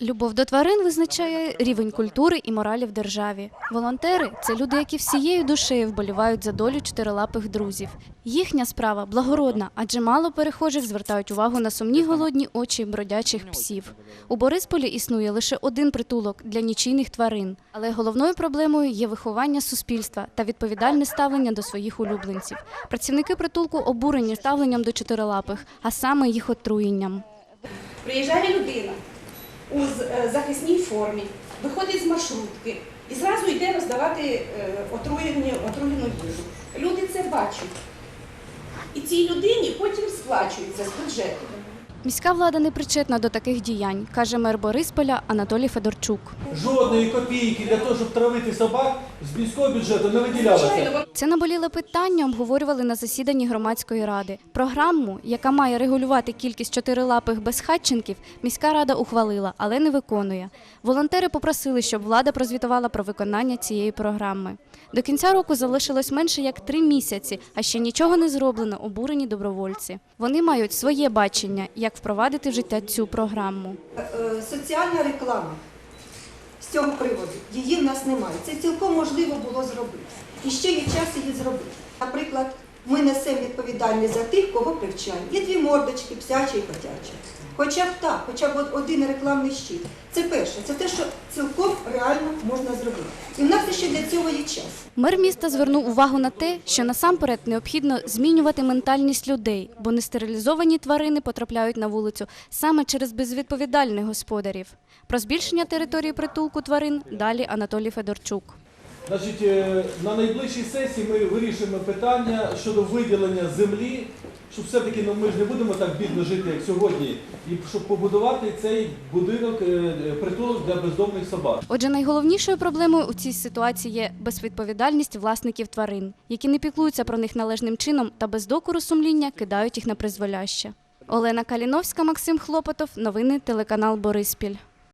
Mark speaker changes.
Speaker 1: Любов до тварин визначає рівень культури і моралі в державі. Волонтери це люди, які всією душею вболівають за долю чотирилапих друзів. Їхня справа благородна, адже мало перехожих звертають увагу на сумні голодні очі бродячих псів. У Борисполі існує лише один притулок для нічийних тварин, але головною проблемою є виховання суспільства та відповідальне ставлення до своїх улюбленців. Працівники притулку обурені ставленням до чотирилапих, а саме їх отруєнням.
Speaker 2: Приїжджає людина захисній формі, виходить з маршрутки і зразу йде роздавати е, отруєну їжу. Люди це бачать. І цій людині потім сплачується з бюджету.
Speaker 1: Міська влада не причетна до таких діянь, каже мер Борисполя Анатолій Федорчук.
Speaker 3: Жодної копійки для того, щоб травити собак з міського бюджету не виділялося.
Speaker 1: Це наболіле питання обговорювали на засіданні громадської ради. Програму, яка має регулювати кількість чотирилапих безхатченків, міська рада ухвалила, але не виконує. Волонтери попросили, щоб влада прозвітувала про виконання цієї програми. До кінця року залишилось менше як три місяці, а ще нічого не зроблено. Обурені добровольці. Вони мають своє бачення, як впровадити в життя цю програму.
Speaker 4: Е, соціальна реклама з цього приводу. Її в нас немає. Це цілком можливо було зробити. І ще є час її зробити. Наприклад, ми несемо відповідальність за тих, кого привчаємо. Є дві мордочки, псяча і котяча. Хоча б так, хоча б один рекламний щит. Це перше, це те, що цілком реально можна зробити. І в нас ще для цього є час.
Speaker 1: Мер міста звернув увагу на те, що насамперед необхідно змінювати ментальність людей, бо нестерилізовані тварини потрапляють на вулицю саме через безвідповідальних господарів. Про збільшення території притулку тварин далі Анатолій Федорчук.
Speaker 3: Значить, е, на найближчій сесії ми вирішуємо питання щодо виділення землі, щоб все-таки ну, ми ж не будемо так бідно жити, як сьогодні, і щоб побудувати цей будинок, е, е, притулок для бездомних собак.
Speaker 1: Отже, найголовнішою проблемою у цій ситуації є безвідповідальність власників тварин, які не піклуються про них належним чином та без докору сумління кидають їх на призволяще. Олена Каліновська, Максим Хлопотов. Новини телеканал Бориспіль.